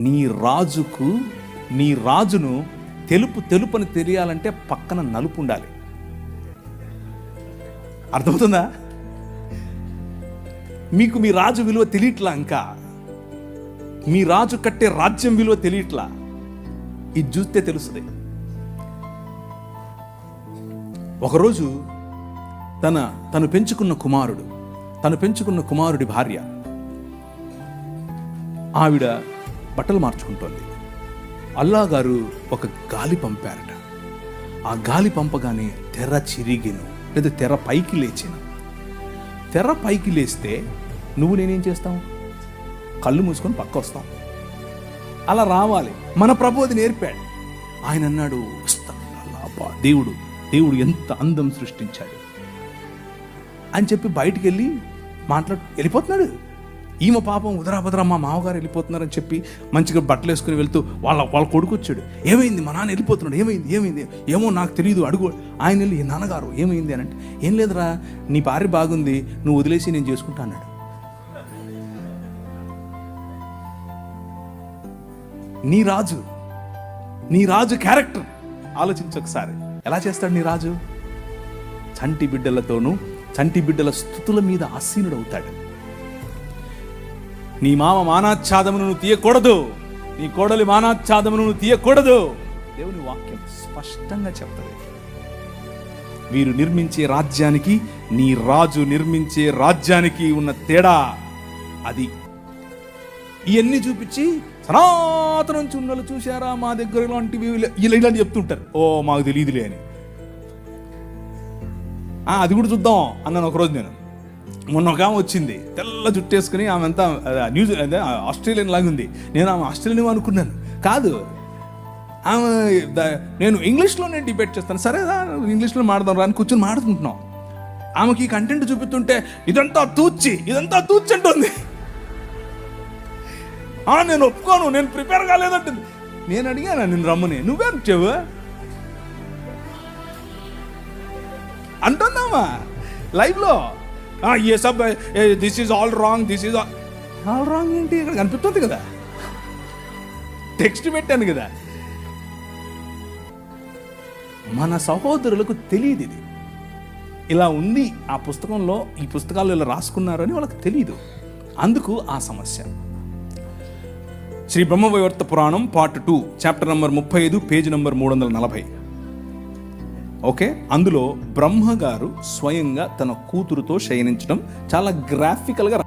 నీ రాజుకు నీ రాజును తెలుపు తెలుపని తెలియాలంటే పక్కన నలుపు ఉండాలి. అర్థమవుతుందా? మీకు మీ రాజు విలువ తెలియట్లా ఇంకా? మీ రాజు కట్టే రాజ్యం విలువ తెలియట్లా? ఇది చూస్తే తెలుస్తుంది. ఒకరోజు తన తను పెంచుకున్న కుమారుడు తను పెంచుకున్న కుమారుడి భార్య ఆవిడ బట్టలు మార్చుకుంటోంది. అల్లా గారు ఒక గాలి పంపారట. ఆ గాలి పంపగానే తెర చిరిగిను లేదా తెర పైకి లేచిన. తెర పైకి లేస్తే నువ్వు నేనేం చేస్తాం కళ్ళు మూసుకొని పక్క వస్తాం అలా రావాలి. మన ప్రభు అది నేర్పాడు. ఆయన అన్నాడు దేవుడు దేవుడు ఎంత అందం సృష్టించాడు. అని చెప్పి బయటికి వెళ్ళి మాట్లాడు వెళ్ళిపోతున్నాడు. ఈమె పాపం ఉదరాభద్ర మా మామగారు వెళ్ళిపోతున్నారని చెప్పి మంచిగా బట్టలు వేసుకుని వెళ్తూ వాళ్ళ వాళ్ళ కొడుకు వచ్చాడు. ఏమైంది మా నాన్న వెళ్ళిపోతున్నాడు? ఏమైంది? ఏమైంది? ఏమో నాకు తెలియదు అడుగు. ఆయన వెళ్ళి నాన్నగారు ఏమైంది? అని అంటే ఏం లేదురా నీ భార్య బాగుంది నువ్వు వదిలేసి నేను చేసుకుంటా అన్నాడు. నీ రాజు నీ రాజు క్యారెక్టర్ ఆలోచించు ఒకసారి. ఎలా చేస్తాడు నీ రాజు? చంటి బిడ్డలతోనూ చంటి బిడ్డల స్థుతుల మీద ఆసీనుడవుతాడు. నీ మామ మానాచ్ఛాదమును నువ్వు తీయకూడదు. నీ కోడలి మానాచ్ఛాదమును నువ్వు తీయకూడదు. దేవుని వాక్యం స్పష్టంగా చెప్తుంది. వీరు నిర్మించే రాజ్యానికి నీ రాజు నిర్మించే రాజ్యానికి ఉన్న తేడా అది. ఇవన్నీ చూపించి సనాతనం చున్నలు చూశారా? మా దగ్గర ఇలాంటివి ఇలా- ఇలా ఇలాంటి చెప్తుంటారు. ఓ మాకు తెలియదులే అని. అది కూడా చూద్దాం అన్నాను ఒకరోజు నేను. మొన్న ఒక ఆమె వచ్చింది. తెల్ల జుట్టేసుకుని ఆమె అంతా న్యూజి అదే ఆస్ట్రేలియన్ లాగా ఉంది. నేను ఆమె ఆస్ట్రేలియన్ అనుకున్నాను. కాదు. ఆమె నేను ఇంగ్లీష్లో నేను డిబేట్ చేస్తాను. సరే ఇంగ్లీష్లో మాడదాం రాని కూర్చొని మాడుకుంటున్నాం ఆమెకి ఈ కంటెంట్ చూపిస్తుంటే ఇదంతా తూచి ఇదంతా తూచి అంటుంది. ఆ, నేను ఒప్పుకోను నేను ప్రిపేర్ కాలేదంటుంది. నేను అడిగాను నేను రమ్మని. నువ్వే చెవు అంటుందామా లైవ్లో. ఏ sub this is all wrong this is all wrong ఏంటి? ఇక్కడ కనిపిస్తుంది కదా. టెక్స్ట్ పెట్టాను కదా. మన సహోదరులకు తెలియదు ఇది. ఇలా ఉంది ఆ పుస్తకంలో ఈ పుస్తకాలు ఇలా రాసుకున్నారని వాళ్ళకి తెలియదు అందుకు ఆ సమస్య. శ్రీ బ్రహ్మవైవర్త పురాణం పార్ట్ టూ చాప్టర్ నంబర్ ముప్పై ఐదు పేజ్ నంబర్ మూడు వందల నలభై. ఓకే? అందులో బ్రహ్మ గారు స్వయంగా తన కూతురుతో శయనించడం చాలా గ్రాఫికల్గా